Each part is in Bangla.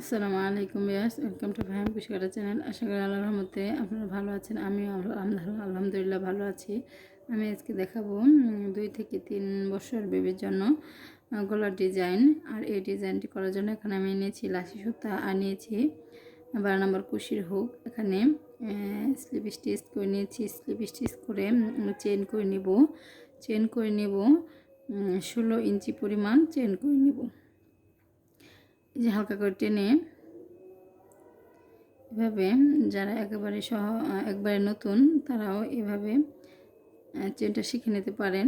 আসসালামু আলাইকুম বিয়াস ওয়েলকাম টু ভাইম কুশিকাটা চ্যানেল। আশা করি আল্লাহর রহমতে আপনারা ভালো আছেন আমি আলহামদুলিল্লাহ ভালো আছি। আমি আজকে দেখাবো দুই থেকে তিন বছর বেবির জন্য গলার ডিজাইন। আর এই ডিজাইনটি করার জন্য এখানে আমি নিয়েছি লাসি সুতা আর নিয়েছি বারো নম্বর কুশির হুক। এখানে স্লিপ স্টিচ করে নিয়েছি, স্লিপ স্টিচ করে চেন করে নিব। চেন করে নেব ষোলো ইঞ্চি পরিমাণ চেন করে নেব। যে হালকা করে টেনে এভাবে যারা একেবারে সহ একবারে নতুন, তারাও এভাবে চেনটা শিখে নিতে পারেন।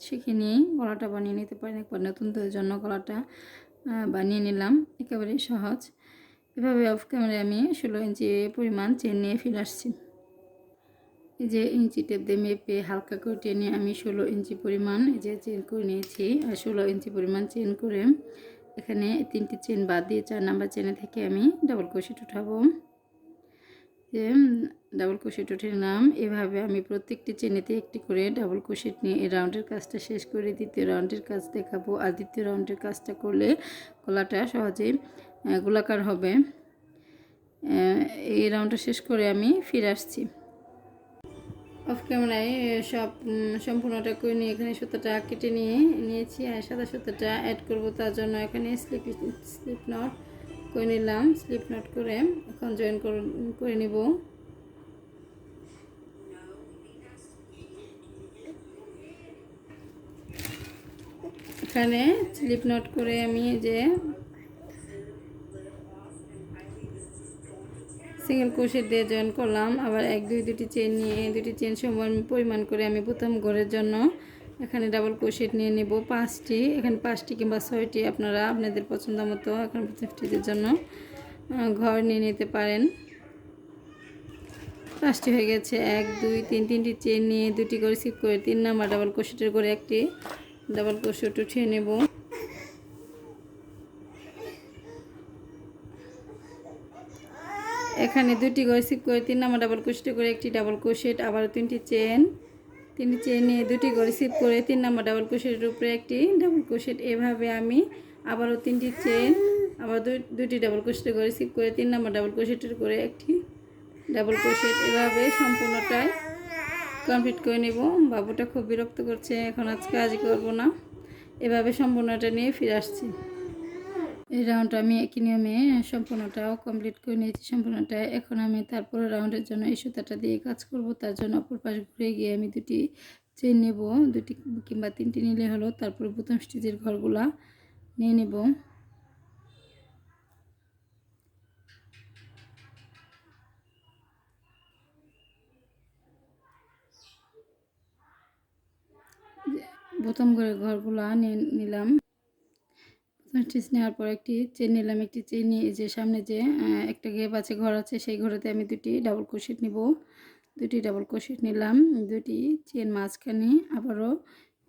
শিখে নিয়েই গলাটা বানিয়ে নিতে পারেন। একবার নতুনদের জন্য গলাটা বানিয়ে নিলাম। একেবারে সহজ। এভাবে অফ ক্যামেরায় আমি ষোলো ইঞ্চি পরিমাণ চেন নিয়ে ফিরে আসছি। এই যে ইঞ্চি টেপ দিয়ে মেপে হালকা করে টেনে আমি ষোলো ইঞ্চি পরিমাণ এই যে চেন করে নিয়েছি। আর ষোলো ইঞ্চি পরিমাণ চেন করে এখানে তিনটি চেন বাদ দিয়ে চার নাম্বার চেনে থেকে আমি ডাবল ক্রোশেট উঠাবো। ডাবল ক্রোশেট উঠে নাম এভাবে আমি প্রত্যেকটি চেনেতে একটি করে ডাবল ক্রোশেট নিয়ে এই রাউন্ডের কাজটা শেষ করে দ্বিতীয় রাউন্ডের কাজ দেখাবো। আর দ্বিতীয় রাউন্ডের কাজটা করলে গলাটা সহজেই আহ, গোলাকার হবে। এই রাউন্ডটা শেষ করে আমি ফিরে আসছি। অফ ক্যামেরায় সব সম্পূর্ণটা করে নিয়ে এখানে সুতাটা কেটে নিয়ে নিয়েছি আর সাদা সুতাটা অ্যাড করব তার জন্য এখানে স্লিপ স্লিপ নট করে নিলাম। স্লিপ নট করে এখন জয়েন করে নিব। এখানে স্লিপ নট করে আমি যে সিঙ্গেল ক্রোশেট দিয়ে জয়েন করলাম। আবার এক, দুই, দুটি চেন নিয়ে দুটি চেন সমান পরিমাণ করে আমি প্রথম ঘরের জন্য এখানে ডাবল ক্রোশেট নিয়ে নেব পাঁচটি। এখানে পাঁচটি কিংবা ছয়টি আপনারা আপনাদের পছন্দ মতো এখন ফিফটিদের জন্য ঘর নিয়ে নিতে পারেন। পাঁচটি হয়ে গেছে, এক, দুই, তিন, তিনটি চেন নিয়ে দুটি করে সিপ করে তিন নাম্বার ডাবল ক্রোশেটের করে একটি ডাবল ক্রোশেট উঠিয়ে নেব। এখানে দুটি করে সিপ করে, তিন নাম্বার ডাবল ক্রোশেট করে, একটি ডাবল ক্রোশেট আবার তিনটি চেন তিনটি চেন নিয়ে দুটি করে সিপ করে, তিন নাম্বার ডাবল ক্রোশেটের উপরে একটি ডাবল ক্রোশেট এভাবে আমি আবারও তিনটি চেন আবার দুটি ডাবল ক্রোশেট করে সিপ করে, তিন নাম্বার ডাবল ক্রোশেটের করে একটি ডাবল ক্রোশেট এভাবে সম্পূর্ণটাই কমপ্লিট করে নেব। বাবুটা খুব বিরক্ত করছে, এখন আজ কাজ করব না। এভাবে সম্পূর্ণটা নিয়ে ফিরে আসছি। এই রাউন্ডটা আমি একই নিয়মে সম্পূর্ণটাও কমপ্লিট করে নিয়েছি। সম্পূর্ণটা এখন আমি তারপরে রাউন্ডের জন্য এই সুতাটা দিয়ে কাজ করব। তার জন্য অপর পাশ ঘুরে গিয়ে আমি দুটি চেন নেব। দুটি কিংবা তিনটি নিলে হলো তারপরে প্রথম স্টিচের ঘরগুলা নিয়ে নেব। প্রথম ঘরে ঘরগুলা নিয়ে নিলাম। স্টিচ নেওয়ার পর একটি চেন নিলাম, একটি চেন নিয়ে যে সামনে যে একটা গেপ আছে, ঘর আছে, সেই ঘরেতে আমি দুটি ডাবল ক্রোশেট নিব। দুটি ডাবল ক্রোশেট নিলাম, দুটি চেন মাঝখানে আবারও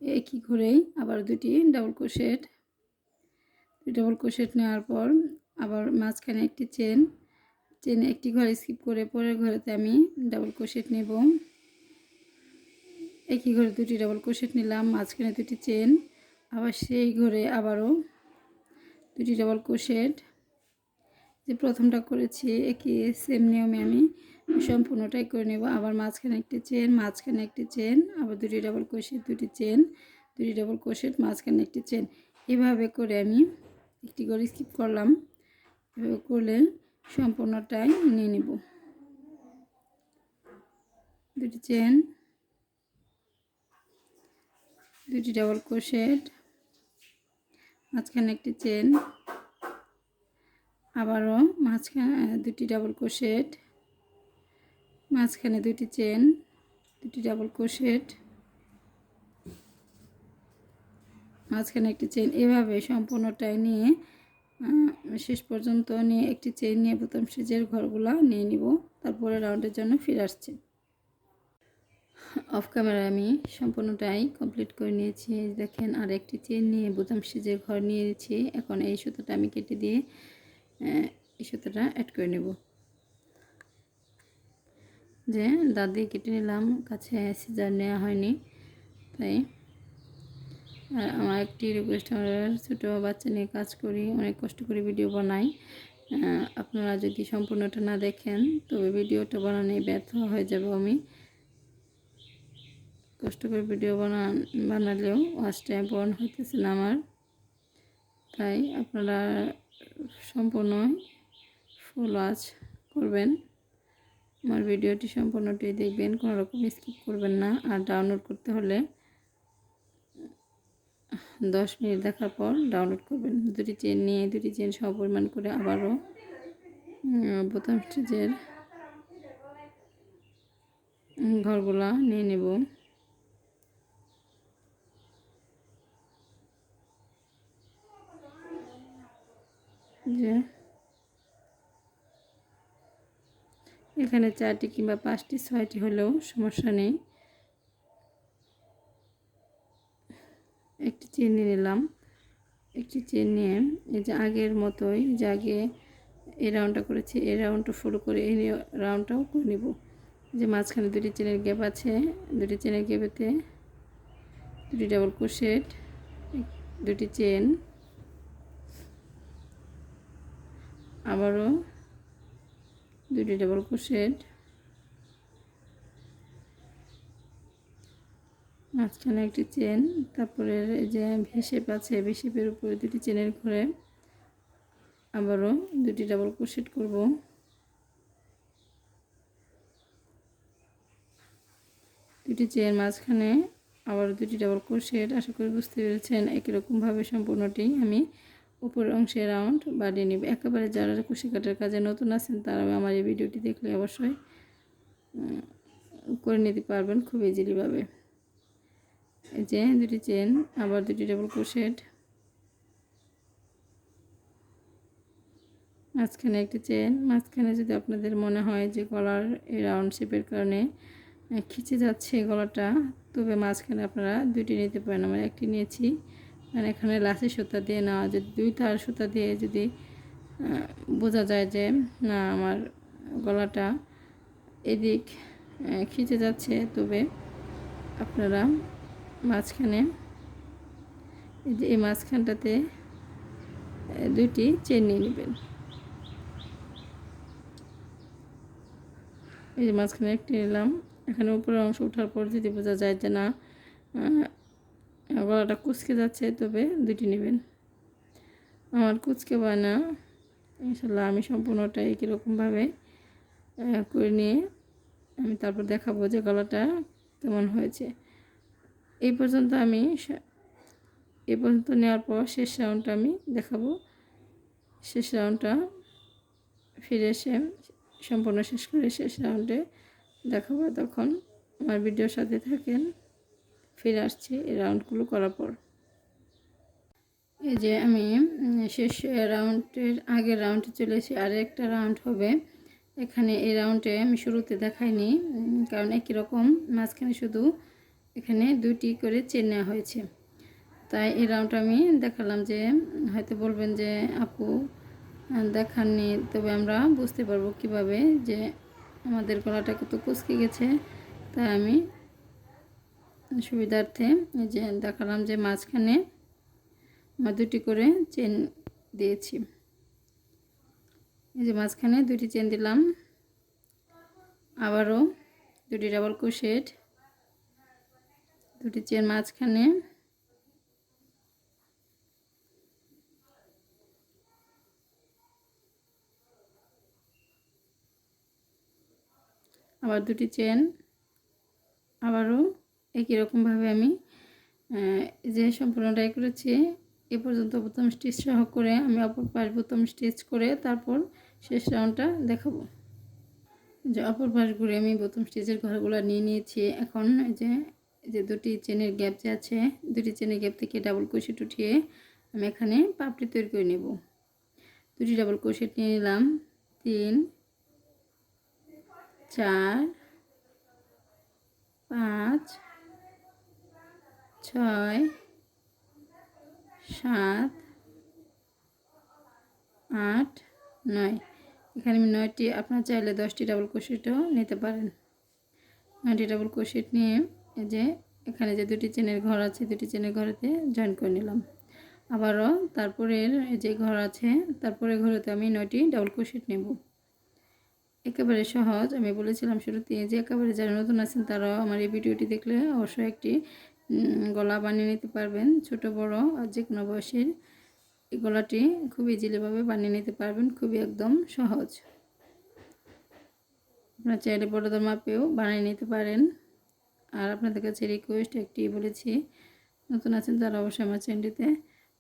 একই ঘরেই আবার দুটি ডাবল ক্রোশেট ডাবল ক্রোশেট নেওয়ার পর আবার মাঝখানে একটি চেন চেন একটি ঘরে স্কিপ করে পরের ঘরেতে আমি ডাবল ক্রোশেট নেব। একই ঘরে দুটি ডাবল ক্রোশেট নিলাম, মাঝখানে দুটি চেন আবার সেই ঘরে আবারও দুটি ডাবল ক্রোশেট যে প্রথমটা করেছি, একই সেম নিয়মে আমি সম্পূর্ণটাই করে নেব। আবার মাঝখানে একটি চেন মাঝখানে একটি চেন আবার দুটি ডাবল ক্রোশেট দুটি চেন দুটি ডাবল ক্রোশেট মাঝখানে একটি চেন এভাবে করে আমি একটি করে স্কিপ করলাম। এভাবে করলে সম্পূর্ণটাই নিয়ে নেব। দুটি চেন দুটি ডাবল ক্রোশেট মাঝখানে একটি চেন, আবারও মাঝখানে দুটি ডাবল ক্রোশেট মাঝখানে দুটি চেন, দুটি ডাবল ক্রোশেট মাঝখানে একটি চেন। এভাবে সম্পূর্ণটাই নিয়ে শেষ পর্যন্ত নিয়ে একটি চেন নিয়ে প্রথম সেজের ঘরগুলো নিয়ে নিব। তারপরে রাউন্ডের জন্য ফিরে আসছে। অফ ক্যামেরায় আমি সম্পূর্ণটাই কমপ্লিট করে নিয়েছি। দেখেন আর একটি চেন নিয়ে বোতাম সিজের ঘর নিয়েছি। এখন এই সুতোটা আমি কেটে দিয়ে এই সুতোটা অ্যাড করে নেব। যে দাঁত দিয়ে কেটে নিলাম, কাছে সিজার নেওয়া হয়নি, তাই। আর আমার একটি রিকোয়েস্ট আমার ছোটো বাচ্চা নিয়ে কাজ করি, অনেক কষ্ট করে ভিডিও বানাই। আপনারা যদি সম্পূর্ণটা না দেখেন, তবে ভিডিওটা বানানো ব্যর্থ হয়ে যাব আমি। কষ্ট করে ভিডিও বানান, বানালেও ওয়াচ টাইম পূরণ হইতেছে না আমার। তাই আপনারা সম্পূর্ণ ফুল ওয়াচ করবেন। আমার ভিডিওটি সম্পূর্ণটি দেখবেন, কোনো রকম স্কিপ করবেন না। আর ডাউনলোড করতে হলে দশ মিনিট দেখার পর ডাউনলোড করবেন। দুটি চেন নিয়ে দুটি চেন সব পরিমাণ করে আবারও বোতাম স্টিচের ঘরগুলা নিয়ে নেব। যে এখানে চারটি কিংবা পাঁচটি, ছয়টি হলেও সমস্যা নেই। একটি চেন নিয়ে নিলাম। একটি চেন নিয়ে এই যে আগের মতোই, যে আগে এই রাউন্ডটা করেছি, এই রাউন্ডটা ফলো করে এই রাউন্ডটাও করে নিব। যে মাঝখানে দুটি চেনের গ্যাপ আছে, দুটি চেনের গ্যাপেতে দুটি ডাবল ক্রোশেট, দুটি চেন। আবারও দুটি ডাবল ক্রোশেট মাঝখানে একটি চেন তারপরে যে ভিশেপ আছে ভিশেপের উপরে দুটি চেনের ঘরে আবারও দুটি ডাবল ক্রোশেট করব। দুটি চেন মাঝখানে আবার দুটি ডাবল ক্রোশেট আশা করি বুঝতে পেরেছেন, একই রকমভাবে সম্পূর্ণটি আমি উপরের অংশে রাউন্ড বাড়িয়ে নিব। একেবারে যারা কুশি কাটার কাজে নতুন আছেন তারা আমার এই ভিডিওটি দেখলে অবশ্যই করে নিতে পারবেন খুব ইজিলিভাবে এই যে দুটি চেন আবার দুটি ডাবল ক্রোশেট মাঝখানে একটি চেন মাঝখানে যদি আপনাদের মনে হয় যে গলার এই রাউন্ড শেপের কারণে খিচে যাচ্ছে গলাটা, তবে মাঝখানে আপনারা দুটি নিতে পারেন। আমরা একটি নিয়েছি মানে এখানে লাসি সুতা দিয়ে নেওয়া, যদি দুই তার সুতা দিয়ে যদি বোঝা যায় যে, না, আমার গলাটা এদিক খিচে যাচ্ছে, তবে আপনারা মাঝখানে এই মাঝখানটাতে দুইটি চেন নিয়ে নেবেন। এই যে মাঝখানে একটি নিলাম। এখানে উপরের অংশ ওঠার পর যদি বোঝা যায় যে, না গলাটা কুচকে যাচ্ছে, তবে দুটি নেবেন। আমার কুচকে হয় না। ইনশাল্লাহ আমি সম্পূর্ণটা একই রকমভাবে করে নিয়ে আমি তারপর দেখাবো যে গলাটা কেমন হয়েছে। এই পর্যন্ত আমি এই পর্যন্ত নেওয়ার পর শেষ রাউন্ডটা আমি দেখাবো। শেষ রাউন্ডটা ফিরে এসে সম্পূর্ণ শেষ করে শেষ রাউন্ডে দেখাবো। তখন আমার ভিডিওর সাথে থাকেন ফিরে আসছি এই রাউন্ডগুলো করার পর। এই যে আমি শেষ রাউন্ডের আগের রাউন্ডে চলে এসে আর একটা রাউন্ড হবে। এখানে এই রাউন্ডে আমি শুরুতে দেখাইনি কারণ একই রকম। মাঝখানে শুধু এখানে দুটি করে চেন নেওয়া হয়েছে। তাই এই রাউন্ডটা আমি দেখালাম যে, হয়তো বলবেন যে, আপু দেখাননি। তবে আমরা বুঝতে পারব কীভাবে যে আমাদের গলাটা কত কুচকে গেছে। তাই আমি সুবিধার্থে এই যে দেখালাম যে মাঝখানে আমার দুটি করে চেন দিয়েছি। এই যে মাঝখানে দুটি চেন দিলাম। আবারও দুটি ডাবল ক্রোশেট, দুটি চেন মাঝখানে। আবার দুটি চেন, আবারও একই রকমভাবে আমি যে সম্পূর্ণটাই করেছি, এ পর্যন্ত প্রথম স্টিচ সহ করে আমি অপর পাশ প্রথম স্টিচ করে তারপর শেষ রাউন্ডটা দেখাবো। যে অপর পাশ ঘুরে আমি প্রথম স্টিচের ঘরগুলো নিয়ে নিয়েছি। এখন যে যে দুটি চেনের গ্যাপ যে আছে, দুটি চেনের গ্যাপ থেকে ডাবল ক্রোশেট উঠিয়ে আমি এখানে পাপড়ি তৈরি করে নেব। দুটি ডাবল ক্রোশেট নিয়ে নিলাম। তিন, চার, পাঁচ ছয়, সাত, আট, নয়। এখানে আমি নয়টি, আপনার চাইলে দশটি ডাবল ক্রোশেটও নিতে পারেন। নয়টি ডাবল ক্রোশেট নিয়ে এই যে এখানে যে দুটি চেনের ঘর আছে, দুটি চেনের ঘরেতে জয়েন করে নিলাম। আবারও তারপরের যে ঘর আছে তারপরে ঘরেতে আমি নয়টি ডাবল ক্রোশেট নেব। একেবারে সহজ, আমি বলেছিলাম শুরুতে যে একেবারে যারা নতুন আছেন তারাও আমার এই ভিডিওটি দেখলে অবশ্যই একটি গলা বানিয়ে নিতে পারবেন, ছোট, বড় আর যে কোনো বয়সের। এই গলাটি খুব ইজিলিভাবে বানিয়ে নিতে পারবেন, খুবই একদম সহজ। আপনার চাইলে বড়দের মাপেও বানিয়ে নিতে পারেন। আর আপনাদের কাছে রিকোয়েস্ট একটি বলেছি, নতুন আছেন তারা অবশ্যই আমার চ্যানেলটিতে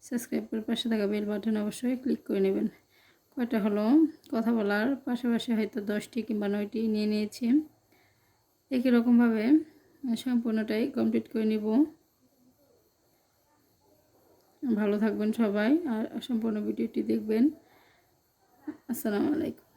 সাবস্ক্রাইব করে পাশে থাকা বেল বাটন অবশ্যই ক্লিক করে নেবেন। কয়টা হলো, কথা বলার পাশাপাশি হয়তো দশটি কিংবা নয়টি নিয়ে নিয়েছি। একই রকমভাবে সম্পূর্ণটাই কমপ্লিট করে নিব। ভালো থাকবেন সবাই আর সম্পূর্ণ ভিডিওটি দেখবেন। আসসালামু আলাইকুম।